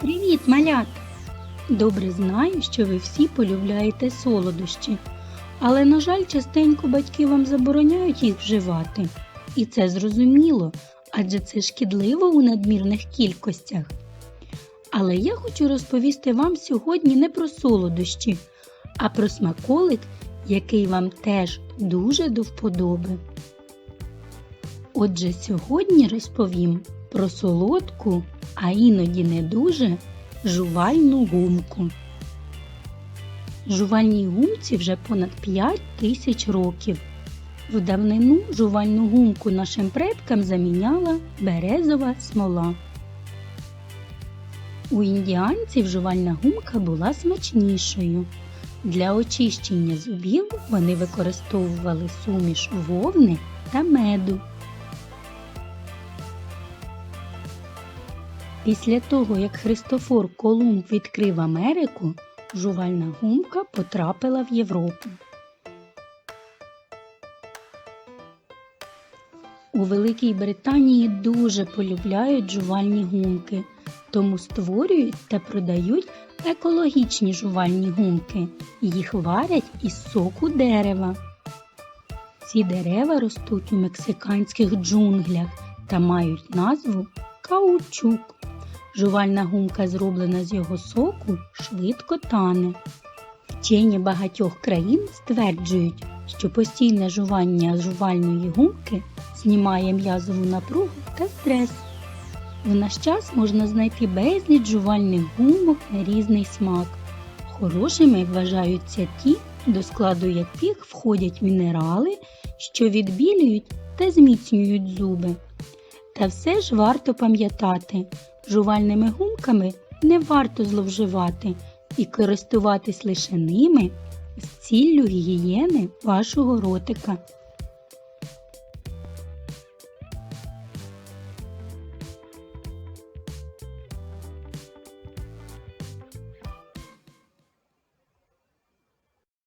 Привіт, малят! Добре знаю, що ви всі полюбляєте солодощі, але, на жаль, частенько батьки вам забороняють їх вживати. І це зрозуміло, адже це шкідливо у надмірних кількостях. Але я хочу розповісти вам сьогодні не про солодощі, а про смаколик, який вам теж дуже до вподоби. Отже, сьогодні розповім про солодку, а іноді не дуже жувальну гумку. Жувальній гумці вже понад 5 тисяч років. В давнину жувальну гумку нашим предкам заміняла березова смола. У індіанців жувальна гумка була смачнішою. Для очищення зубів вони використовували суміш вовни та меду. Після того, як Христофор Колумб відкрив Америку, жувальна гумка потрапила в Європу. У Великій Британії дуже полюбляють жувальні гумки, тому створюють та продають екологічні жувальні гумки. Їх варять із соку дерева. Ці дерева ростуть у мексиканських джунглях та мають назву каучук. Жувальна гумка, зроблена з його соку, швидко тане. Вчені багатьох країн стверджують, що постійне жування жувальної гумки знімає м'язову напругу та стрес. В наш час можна знайти безліч жувальних гумок на різний смак. Хорошими вважаються ті, до складу яких входять мінерали, що відбілюють та зміцнюють зуби. Та все ж варто пам'ятати, жувальними гумками не варто зловживати і користуватись лише ними з ціллю гігієни вашого ротика.